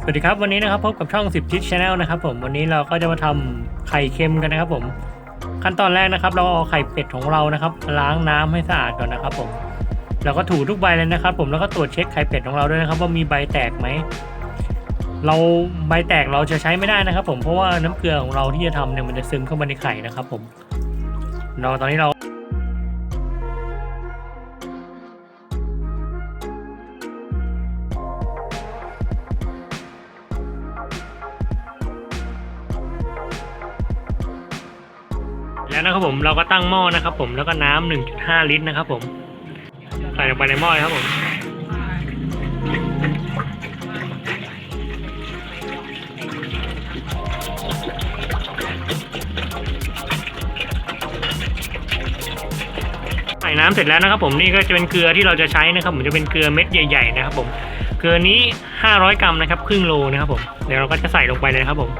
สวัสดีครับวันนี้นะครับพบกับช่อง 10ทิศชาแนลนะครับผมวันนี้เราก็จะมาทำไข่เค็มกันนะครับ ผม ขั้นตอนแรกนะครับ เราเอาไข่เป็ดของเรานะครับ ล้างน้ำให้สะอาดก่อนนะครับ ผมเราก็ถูทุกใบเลยนะครับ ผมแล้วก็ตรวจเช็คไข่เป็ดของเราด้วยนะครับ ว่ามีใบแตกไหมเราใบแตกเราจะใช้ไม่ได้นะครับ ผมเพราะว่าน้ำเกลือของเราที่จะทำเนี่ยมันจะซึมเข้ามาในไข่นะครับ ผมเราตอนนี้เรา แล้วนะครับผมเราก็ตั้งหม้อนะครับ ผมแล้วก็น้ำ1.5 ลิตรนะครับ ผมใส่ลงไปในหม้อครับผมใส่น้ำเสร็จแล้วนะครับ ผมนี่ก็จะเป็นเกลือที่เราจะใช้นะครับ ผมจะเป็นเกลือเม็ดใหญ่ ๆ นะครับ ผมเกลือนี้ 500 กรัมนะครับ ครึ่งโลนะครับ ผมเดี๋ยวเราก็จะใส่ลงไปเลยครับผม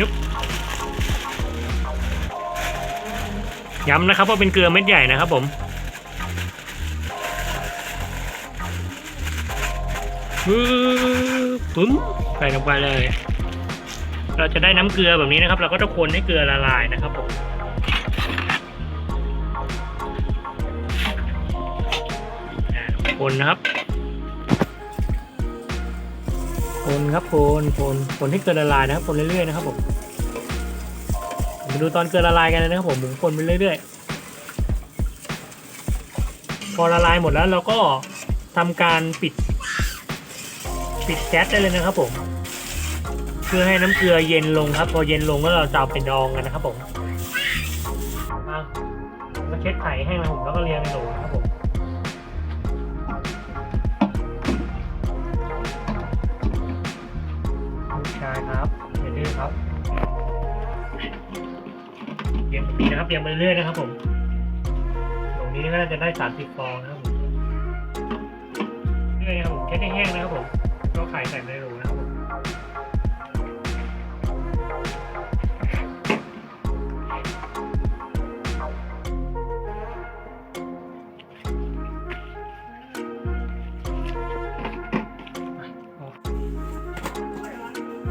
ยึบ ย้ำนะครับว่าเป็นเกลือเม็ดใหญ่นะครับผมปึ้มใส่ลงไปเลย เราจะได้น้ำเกลือแบบนี้นะครับ เราก็ต้องคนให้เกลือละลายนะครับผมคนนะครับคนครับคนคนคนให้เกลือละลายนะครับคนเรื่อยๆนะครับผม มาดูตอนเกลือละลายกันเลยนะครับผมหมุนคนไปเรื่อยๆ พอละลายหมดแล้วเราก็ทำการปิด ปิดแก๊สได้เลยนะครับผม เพื่อให้น้ำเกลือเย็นลงครับ พอเย็นลงก็เราจะเอาไปดองกันนะครับผมมามาเช็ดไข่ให้นะผมแล้วก็เรียงในโหลนะครับผมลูกชายครับอย่าดื้อครับ เรียงปีนะครับเรียงไปเรื่อยๆนะครับผม ตรงนี้ก็น่าจะได้สามสิบฟองนะครับผมเรื่อยครับผมแค่ให้แห้งนะครับผม ก็ไข่ใส่ในโหลนะครับผม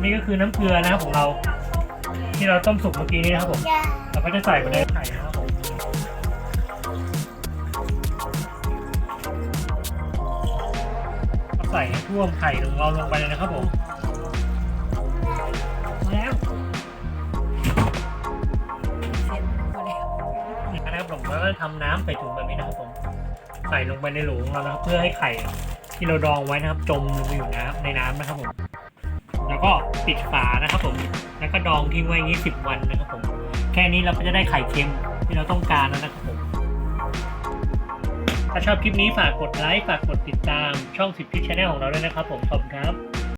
นี่ก็คือน้ำเกลือนะครับของเรา ที่เราต้มสุกเมื่อกี้นี้นะครับผมเราก็จะใส่ไปในไข่นะครับผมก็ใส่ให้ท่วมไข่ของเราลงไปเลยนะครับผมมาแล้วนะครับผมแล้วก็ทำน้ำใส่ถุงแบบนี้นะครับผมใส่ลงไปในโหลของเรานะครับ เพื่อให้ไข่ที่เราดองไว้นะครับ จมลงไปอยู่น้ำในน้ำนะครับผม แล้วก็ปิดฝานะครับผม แล้วก็ดองทิ้งไว้อย่างนี้สิบวันนะครับผม แค่นี้เราก็จะได้ไข่เค็มที่เราต้องการแล้วนะครับผม ถ้าชอบคลิปนี้ฝากกดไลค์ ฝากกดติดตามช่องสิบพิชแนลของเราด้วยนะครับผม ขอบคุณครับ